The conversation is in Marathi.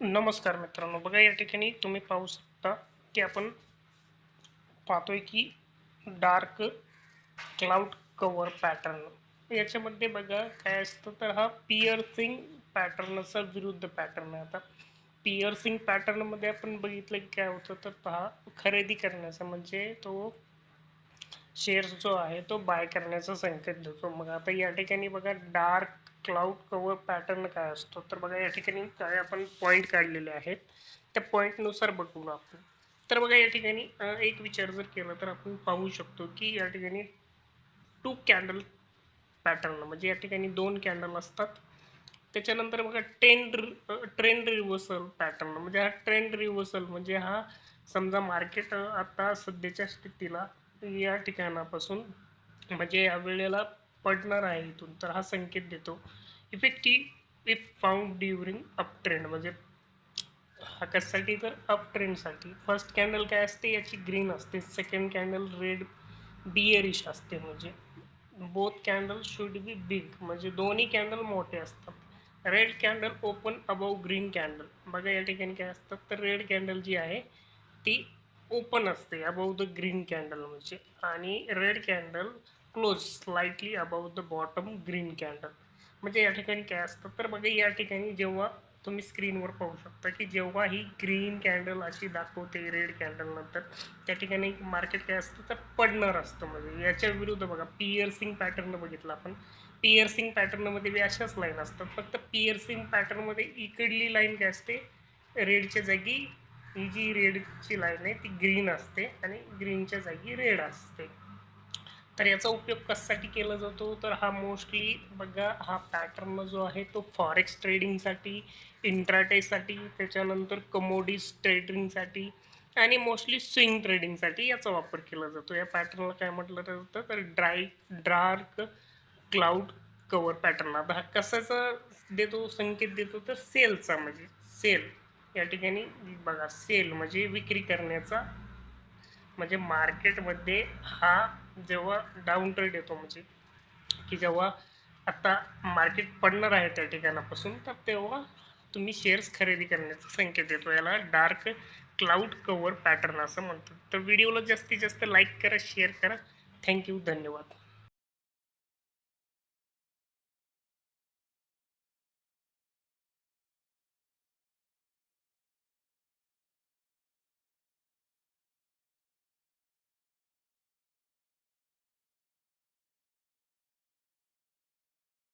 नमस्कार मित्रांनो बघा या ठिकाणी तुम्ही पाहू शकता की आपण पाहतोय की डार्क क्लाउड कव्हर पॅटर्न. याच्यामध्ये बघा काय असतं तर हा पिअर्सिंग पॅटर्नचा विरुद्ध पॅटर्न आहे. आता पिअर्सिंग पॅटर्नमध्ये आपण बघितलं की काय होतं तर हा खरेदी करण्याचा म्हणजे तो शेअर्स जो आहे तो बाय करण्याचा संकेत देतो. मग आता या ठिकाणी बघा डार्क क्लाउड कव्हर पॅटर्न काय असतो? तर बघा या ठिकाणी काय आपण पॉईंट काढलेले आहेत. त्या पॉईंटनुसार बघू आपण. तर बघा या ठिकाणी एक विचार जर केला तर आपण पाहू शकतो की या ठिकाणी टू कॅन्डल पॅटर्न म्हणजे या ठिकाणी दोन कॅन्डल असतात. त्याच्यानंतर बघा ट्रेंड ट्रेंड रिव्हर्सल पॅटर्न म्हणजे हा ट्रेंड रिव्हर्सल म्हणजे हा समजा मार्केट आता सध्याच्या स्थितीला या ठिकाणापासून म्हणजे या वेळेला पडणार आहे इथून. तर हा संकेत देतो. Effective if found during up trend म्हणजे हा कशासाठी तर अप ट्रेंडसाठी फर्स्ट कॅन्डल काय असते? याची ग्रीन असते. सेकंड कॅन्डल रेड बियरिश असते म्हणजे. Both candle should be big म्हणजे दोन्ही कॅन्डल मोठे असतात. Red candle open above green candle बघा या ठिकाणी काय असतात तर रेड कॅन्डल जी आहे ती ओपन असते अबाव द ग्रीन कॅन्डल म्हणजे. आणि red candle close slightly about the bottom green candle म्हणजे या ठिकाणी काय असतं? तर बघा या ठिकाणी जेव्हा तुम्ही स्क्रीनवर पाहू शकता की जेव्हा ही ग्रीन कॅन्डल अशी दाखवते रेड कॅन्डल नंतर त्या ठिकाणी मार्केट काय असतं? तर पडणार असतं म्हणजे. याच्या विरुद्ध बघा पिअर्सिंग पॅटर्न बघितलं आपण. पिअर्सिंग पॅटर्नमध्ये बी अशाच लाईन असतात. फक्त पिअर्सिंग पॅटर्नमध्ये इकडली लाईन काय असते? रेडच्या जागी ही जी रेडची लाईन आहे ती ग्रीन असते आणि ग्रीनच्या जागी रेड असते. तर याचा उपयोग कशासाठी केला जातो? तर हा मोस्टली बघा हा पॅटर्न जो आहे तो फॉरेक्स ट्रेडिंगसाठी इंट्राटेसाठी त्याच्यानंतर कमोडिस ट्रेडिंगसाठी आणि मोस्टली स्विंग ट्रेडिंगसाठी याचा वापर केला जातो. या पॅटर्नला काय म्हटलं जातं तर dry dark cloud cover pattern आता हा कशाचा देतो संकेत देतो? तर सेलचा म्हणजे सेल या ठिकाणी बघा सेल म्हणजे विक्री करण्याचा म्हणजे मार्केटमध्ये हा जेव्हा डाऊन ट्रेड येतो म्हणजे की जेव्हा आता मार्केट पडणार आहे त्या ठिकाणापासून तर तेव्हा तुम्ही शेअर्स खरेदी करण्याचा संकेत येतो याला डार्क क्लाउड कवर पॅटर्न असं म्हणतात. तर व्हिडिओला जास्तीत जास्त लाईक करा शेअर करा. थँक्यू धन्यवाद.